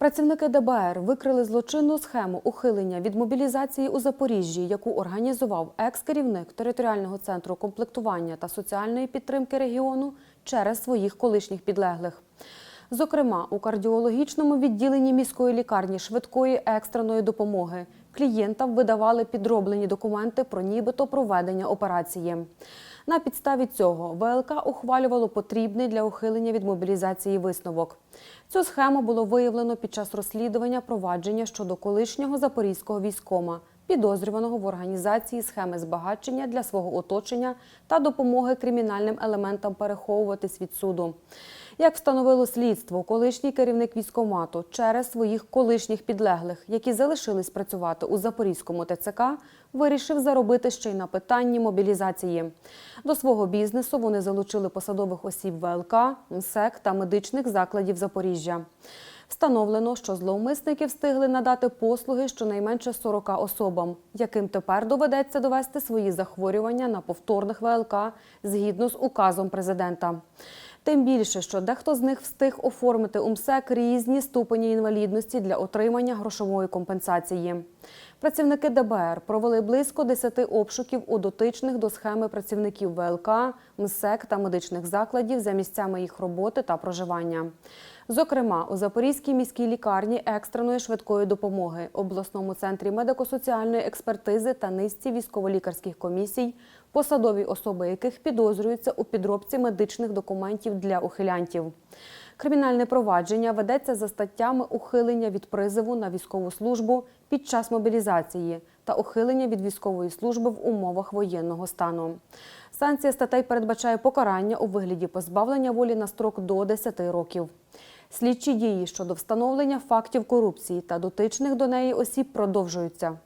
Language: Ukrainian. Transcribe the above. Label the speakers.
Speaker 1: Працівники ДБР викрили злочинну схему ухилення від мобілізації у Запоріжжі, яку організував екс-керівник територіального центру комплектування та соціальної підтримки регіону через своїх колишніх підлеглих. Зокрема, у кардіологічному відділенні міської лікарні швидкої екстреної допомоги клієнтам видавали підроблені документи про нібито проведення операції. На підставі цього ВЛК ухвалювало потрібний для ухилення від мобілізації висновок. Цю схему було виявлено під час розслідування провадження щодо колишнього запорізького військома, підозрюваного в організації схеми збагачення для свого оточення та допомоги кримінальним елементам переховуватись від суду. Як встановило слідство, колишній керівник військомату через своїх колишніх підлеглих, які залишились працювати у Запорізькому ТЦК, вирішив заробити ще й на питанні мобілізації. До свого бізнесу вони залучили посадових осіб ВЛК, МСЕК та медичних закладів Запоріжжя. Встановлено, що зловмисники встигли надати послуги щонайменше 40 особам, яким тепер доведеться довести свої захворювання на повторних ВЛК згідно з указом президента. Тим більше, що дехто з них встиг оформити у МСЕК різні ступені інвалідності для отримання грошової компенсації. Працівники ДБР провели близько 10 обшуків у дотичних до схеми працівників ВЛК, МСЕК та медичних закладів за місцями їх роботи та проживання. Зокрема, у Запорізькій міській лікарні екстреної швидкої допомоги, обласному центрі медико-соціальної експертизи та низці військово-лікарських комісій, посадові особи яких підозрюються у підробці медичних документів для ухилянтів. Кримінальне провадження ведеться за статтями ухилення від призову на військову службу під час мобілізації та ухилення від військової служби в умовах воєнного стану. Санкція статей передбачає покарання у вигляді позбавлення волі на строк до 10 років. Слідчі дії щодо встановлення фактів корупції та дотичних до неї осіб продовжуються.